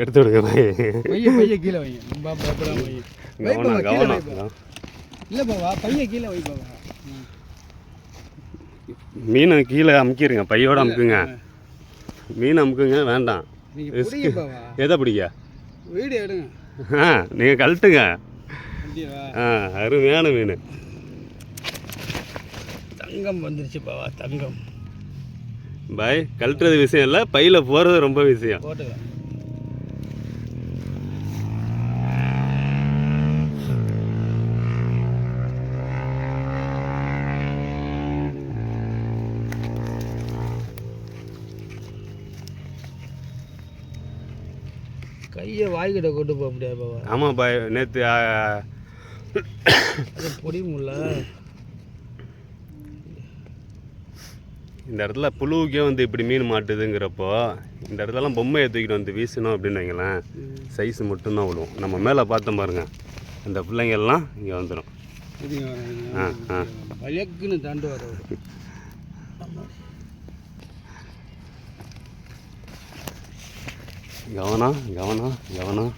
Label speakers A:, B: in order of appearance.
A: எடுத்து விடுங்க பாய்.
B: பைய கீழே வைங்க. ரொம்ப பயப்படாம வைங்க வை பாபா,
A: கவனம் கவனம்.
B: இல்ல பைய கீழே வை பாபா ம்.
A: மீனை கீழே அமுக்கிடுங்க பையோட அமுக்குங்க. மீன் அமுக்குங்க வேண்டாம். எதை பிடிக்க
B: எடுங்க.
A: ஆ நீங்கள் கழட்டுங்க. ஆ அருமையான மீன்.
B: தங்கம் வந்துருச்சு பாபா தங்கம்.
A: பாய் கழட்டுறது விஷயம் இல்லை பையில் போகிறது ரொம்ப விஷயம்.
B: போட்டுக்கலாம் கையை வாய்கிட்ட கொண்டு போக முடியாது பாபா
A: ஆமாம் பாய் நேற்று
B: அது பொடி முல்ல.
A: இந்த இடத்துல புழுவுக்கே வந்து இப்படி மீன் மாட்டுதுங்கிறப்போ இந்த இடத்துலலாம் பொம்மையை தூக்கிட்டு வந்து வீசணும் அப்படின்னு வைங்களேன் சைஸ் மட்டும்தான் விழுவும் நம்ம மேலே பார்த்தோம் பாருங்க அந்த பிள்ளைங்க எல்லாம் இங்கே வந்துடும் ஆ, ஆ.
B: வழக்குன்னு தாண்டு வர வரும்.
A: கவனம் கவனம் கவனம்